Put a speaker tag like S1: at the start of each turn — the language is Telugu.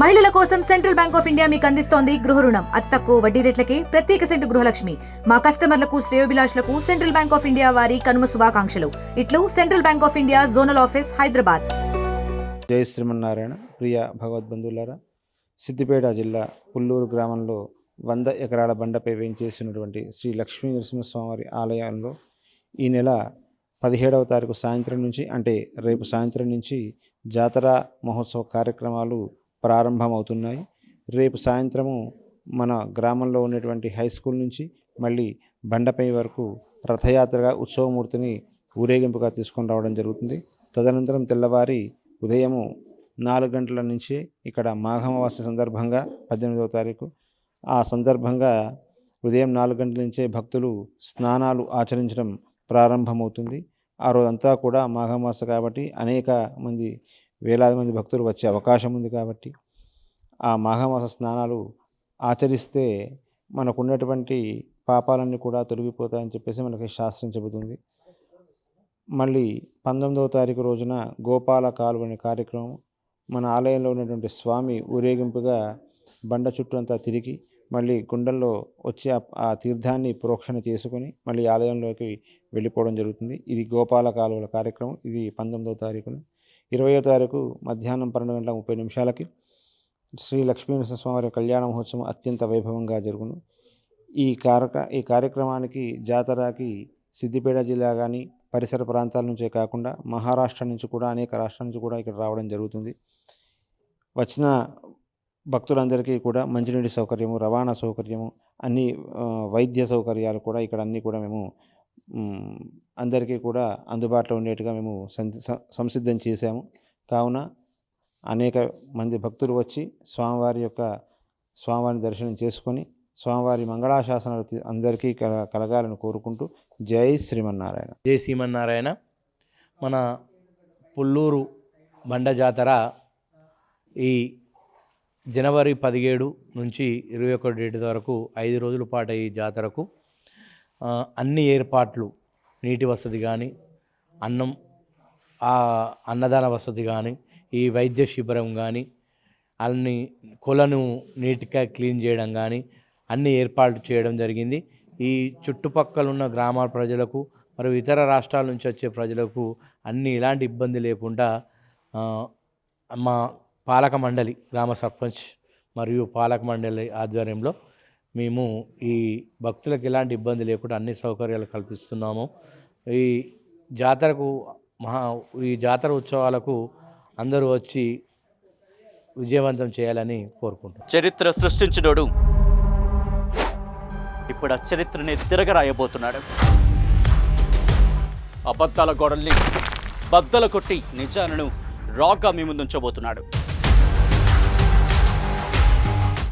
S1: మహిళల కోసం సెంట్రల్ బ్యాంక్ ఆఫ్ ఇండియా మీకు అందిస్తోంది గృహ రుణం. అతి తక్కువ వడ్డీ రేట్లకే ప్రత్యేక సెంటు గృహలక్ష్మి. మా కస్టమర్లకు శ్రేయోభిలాషులకు సెంట్రల్ బ్యాంక్ ఆఫ్ ఇండియా వారి కనుమ శుభాకాంక్షలు. ఇట్లు central bank of India zonal office Hyderabad.
S2: జై శ్రీమన్నారాయణ. ప్రియ భగవద్బంధువులారా సిద్దిపేట జిల్లా పుల్లూరు గ్రామంలో వంద ఎకరాల బండపై వేయించేసినటువంటి శ్రీ లక్ష్మీ నరసింహస్వామివారి ఆలయంలో ఈ నెల పదిహేడవ తారీఖు సాయంత్రం నుంచి అంటే రేపు సాయంత్రం నుంచి జాతర మహోత్సవ కార్యక్రమాలు ప్రారంభమవుతున్నాయి. రేపు సాయంత్రము మన గ్రామంలో ఉన్నటువంటి హై స్కూల్ నుంచి మళ్ళీ బండపై వరకు రథయాత్రగా ఉత్సవమూర్తిని ఊరేగింపుగా తీసుకొని రావడం జరుగుతుంది. తదనంతరం తెల్లవారి ఉదయము నాలుగు గంటల నుంచి ఇక్కడ మాఘమావాస్య సందర్భంగా పద్దెనిమిదవ తారీఖు ఆ సందర్భంగా ఉదయం నాలుగు గంటల నుంచే భక్తులు స్నానాలు ఆచరించడం ప్రారంభమవుతుంది. ఆ రోజంతా కూడా మాఘమాస కాబట్టి అనేక మంది వేలాది మంది భక్తులు వచ్చే అవకాశం ఉంది కాబట్టి ఆ మాఘమాస స్నానాలు ఆచరిస్తే మనకున్నటువంటి పాపాలన్నీ కూడా తొలగిపోతాయని చెప్పేసి మనకి శాస్త్రం చెబుతుంది. మళ్ళీ పంతొమ్మిదవ తారీఖు రోజున గోపాల కాలువ అనే కార్యక్రమం మన ఆలయంలో ఉన్నటువంటి స్వామి ఊరేగింపుగా బండ చుట్టూ అంతా తిరిగి మళ్ళీ గుండెల్లో వచ్చి ఆ- తీర్థాన్ని ప్రోక్షణ చేసుకుని మళ్ళీ ఆలయంలోకి వెళ్ళిపోవడం జరుగుతుంది. ఇది గోపాల కాలువల కార్యక్రమం. ఇది పంతొమ్మిదవ తారీఖున ఇరవయో తారీఖు మధ్యాహ్నం పన్నెండు గంటల ముప్పై నిమిషాలకి శ్రీ లక్ష్మీనరసింహస్వామి కళ్యాణ మహోత్సవం అత్యంత వైభవంగా జరుగును. ఈ కారక ఈ కార్యక్రమానికి జాతరకి సిద్దిపేట జిల్లా కానీ పరిసర ప్రాంతాల నుంచే కాకుండా మహారాష్ట్ర నుంచి కూడా అనేక రాష్ట్రాల నుంచి కూడా ఇక్కడ రావడం జరుగుతుంది. వచ్చిన భక్తులందరికీ కూడా మంచినీటి సౌకర్యము రవాణా సౌకర్యము అన్ని వైద్య సౌకర్యాలు కూడా ఇక్కడ అన్నీ కూడా మేము అందరికీ కూడా అందుబాటులో ఉండేట్టుగా మేము సం- సంసిద్ధం చేశాము. కావున అనేక మంది భక్తులు వచ్చి స్వామివారి యొక్క స్వామివారిని దర్శనం చేసుకొని స్వామివారి మంగళాశాసనాలు అందరికీ కల కలగాలని కోరుకుంటూ జై శ్రీమన్నారాయణ.
S3: జై శ్రీమన్నారాయణ. మన పుల్లూరు బండ జాతర ఈ జనవరి పదిహేడు నుంచి ఇరవై ఒకటి డేట్ వరకు ఐదు రోజుల పాటు ఈ జాతరకు అన్ని ఏర్పాట్లు నీటి వసతి కానీ అన్నం ఆ అన్నదాన వసతి కానీ ఈ వైద్య శిబిరం కానీ అన్ని కొలను నీట్గా క్లీన్ చేయడం కానీ అన్ని ఏర్పాట్లు చేయడం జరిగింది. ఈ చుట్టుపక్కల ఉన్న గ్రామాల ప్రజలకు మరియు ఇతర రాష్ట్రాల నుంచి వచ్చే ప్రజలకు అన్ని ఎలాంటి ఇబ్బంది లేకుండా మా పాలక మండలి గ్రామ సర్పంచ్ మరియు పాలక మండలి ఆధ్వర్యంలో మేము ఈ భక్తులకు ఎలాంటి ఇబ్బంది లేకుండా అన్ని సౌకర్యాలు కల్పిస్తున్నాము. ఈ జాతరకు మహా ఈ జాతర ఉత్సవాలకు అందరూ వచ్చి విజయవంతం చేయాలని కోరుకుంటున్నాం.
S4: చరిత్ర సృష్టించినోడు. ఇప్పుడు ఆ చరిత్రని తిరగరాయబోతున్నాడు. అబద్ధాల గోడల్ని బద్దలు కొట్టి నిజాలను రాగా మీ ముందుంచబోతున్నాడు.